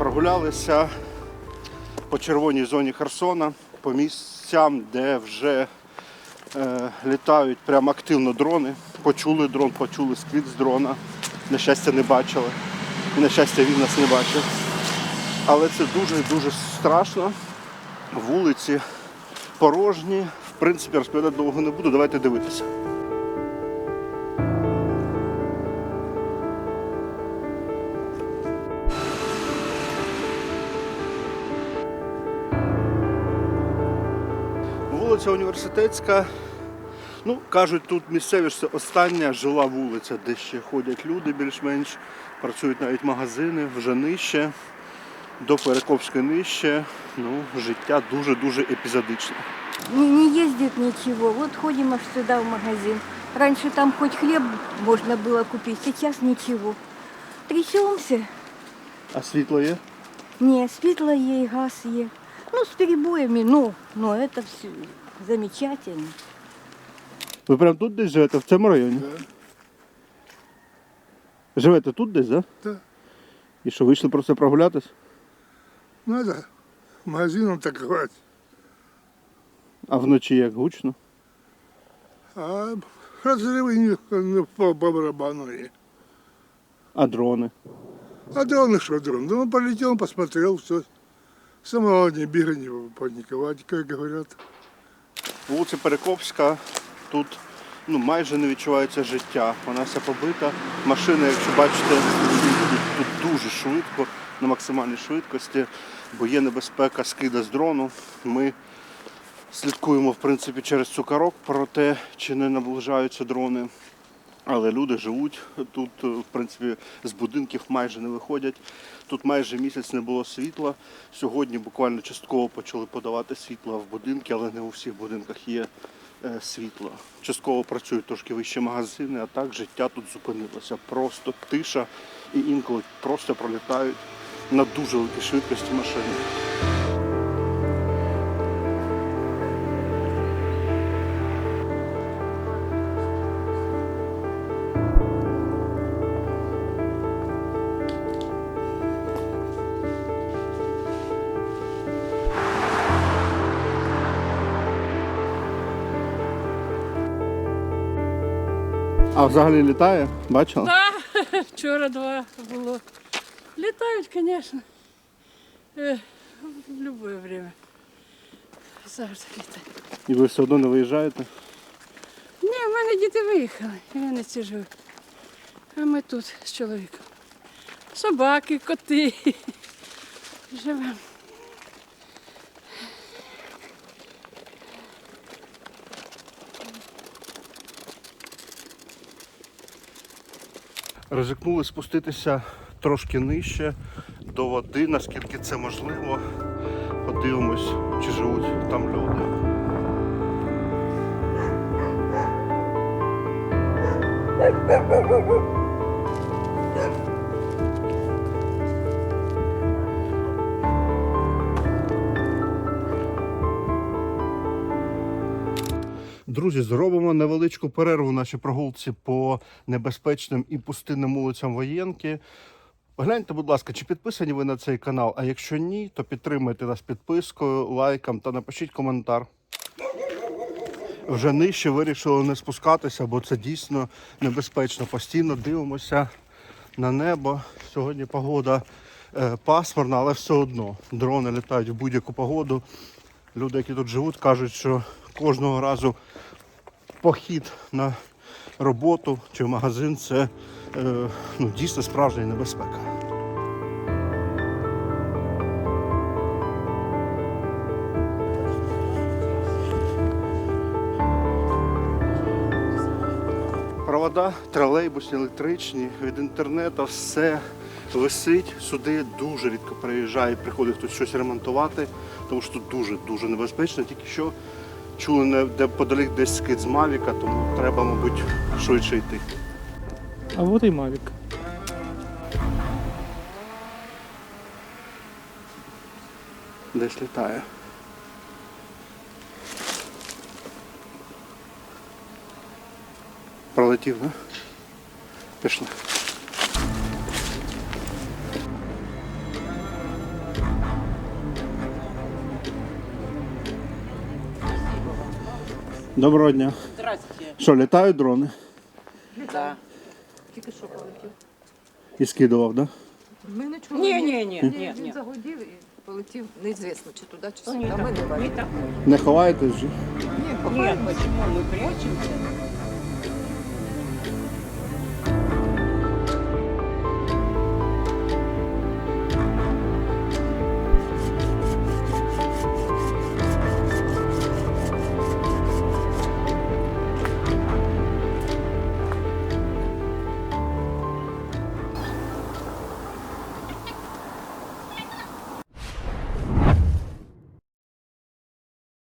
Прогулялися по червоній зоні Херсона, по місцям, де вже е, літають прямо активно дрони. Почули дрон, почули сквіт з дрона. На щастя, не бачили. На щастя, він нас не бачив. Але це дуже-дуже страшно. Вулиці порожні. В принципі, розповідати довго не буду. Давайте дивитися. Вулиця університетська. Ну, кажуть, тут місцеві це остання жила вулиця, де ще ходять люди більш-менш, працюють навіть магазини, вже нижче, до Перекопської нижче. Ну, життя дуже-дуже епізодичне. Не, не ездит ничего. Вот ходим аж сюда в магазин. Раньше там хоть хлеб можно было купить, сейчас ничего. Трясемся. А світло є? Не, светло ей, газ е. Ну, с перебоями, ну, но это все замечательно. Ви прямо тут десь живете, в цьому районі? Живете тут десь, так? Да? Да. І що, вийшли просто прогулятись? Надо магазином торговать. А вночі як гучно? А разрывы не ну, по, по барабану. ей. А дрони? А дрон и что дрон? Ну, он полетел, посмотрел, все. Самого не бегай, не паниковать, как говорят. Вулиця Перекопська, тут ну, майже не відчувається життя. Вона вся побита. Машини, якщо бачите, тут дуже швидко, на максимальній швидкості, бо є небезпека скида з дрону. Ми слідкуємо в принципі через цукарок про те, чи не наближаються дрони. Але люди живуть тут, е, в принципі, з будинків майже не виходять. Тут майже місяць не було світла. Сьогодні буквально частково почали подавати світло в будинки, але не у всіх будинках є е, світло. Частково працюють трошки вищі магазини, а так життя тут зупинилося. Просто тиша і інколи просто пролітають на дуже великій швидкості машини. А взагалі літає? Бачила? Да, вчора два було. Літають, звісно. Е, В будь-яке время. Завжди літають. І ви все одно не виїжджаєте? Ні, в мене діти виїхали, і вони ці живуть. А ми тут з чоловіком. Собаки, коти. Живемо. Ризикнули спуститися трошки нижче до води, наскільки це можливо. Подивимось, чи живуть там люди. Друзі, зробимо невеличку перерву в нашій прогулці по небезпечним і пустинним вулицям Воєнки. Гляньте, будь ласка, чи підписані ви на цей канал? А якщо ні, то підтримайте нас підпискою, лайком та напишіть коментар. Вже нижче вирішили не спускатися, бо це дійсно небезпечно. Постійно дивимося на небо. Сьогодні погода е, пасмурна, але все одно дрони літають в будь-яку погоду. Люди, які тут живуть, кажуть, що кожного разу похід на роботу чи в магазин це е, ну, дійсно справжня небезпека. Провода тролейбусні, електричні, від інтернету все висить. Сюди дуже рідко приїжджає, приходить хтось щось ремонтувати, тому що тут дуже-дуже небезпечно. Тільки що чули де подалік десь скид з Мавіка, тому треба, мабуть, швидше йти. А вот и Мавик. Десь літає. Пролетів, не? Пішли. Доброго дня. Здравствуйте. Що, літають дрони? Да. І скидував, так? Да? Ми не чули. Ні, ні, ні, Він ні. загудів і полетів неізвісно, чи туди, чи Ну, сюди. не Ми не бачимо. Не ховаєтесь вже? Ні, ховаємо, ми прячемся?